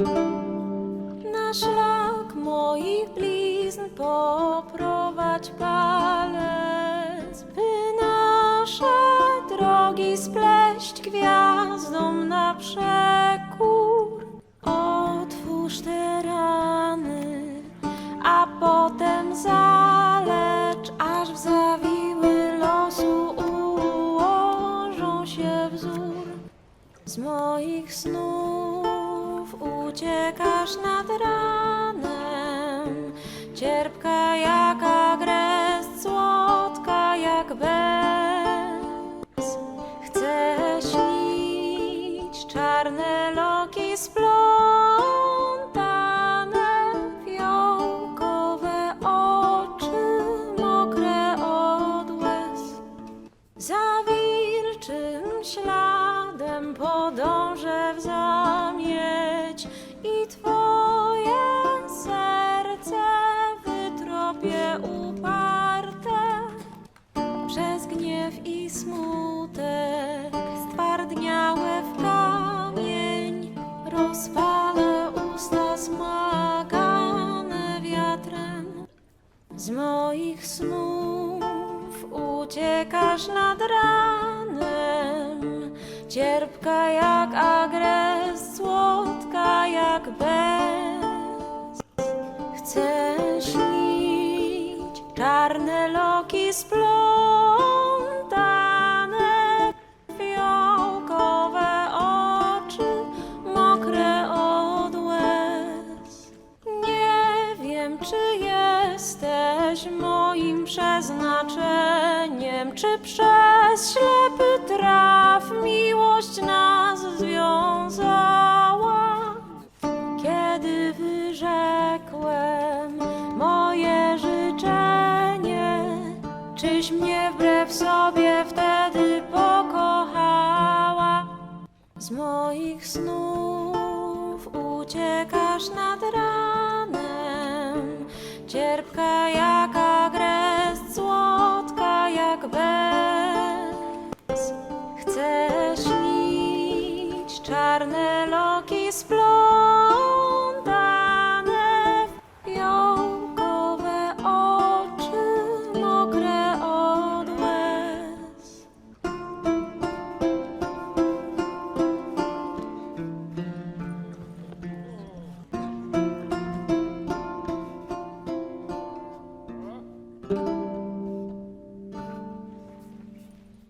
Na szlak moich blizn poprowadź palec, by nasze drogi spleść gwiazdom na przekór. Otwórz te rany, a potem zalecz, aż w zawiły losu ułożą się wzór z moich snów uciekasz nad ranem, cierpka jak agres, słodka jak bez. Chcę śnić czarne loki splątane, fiołkowe oczy mokre od łez. Za wilczym śladem podążę rozpalę usta smagane wiatrem. Z moich snów uciekasz nad ranem, cierpka jak agres, słodka jak bez. Chcę śnić czarne loki splątane, jesteś moim przeznaczeniem, czy przez ślepy traf miłość nas związała. Kiedy wyrzekłem moje życzenie, czyś mnie wbrew sobie wtedy pokochała? Z moich snów uciekasz nad ranem, cierpka jak agres, słodka jak bez. Chcę śnić czarne loki splątane,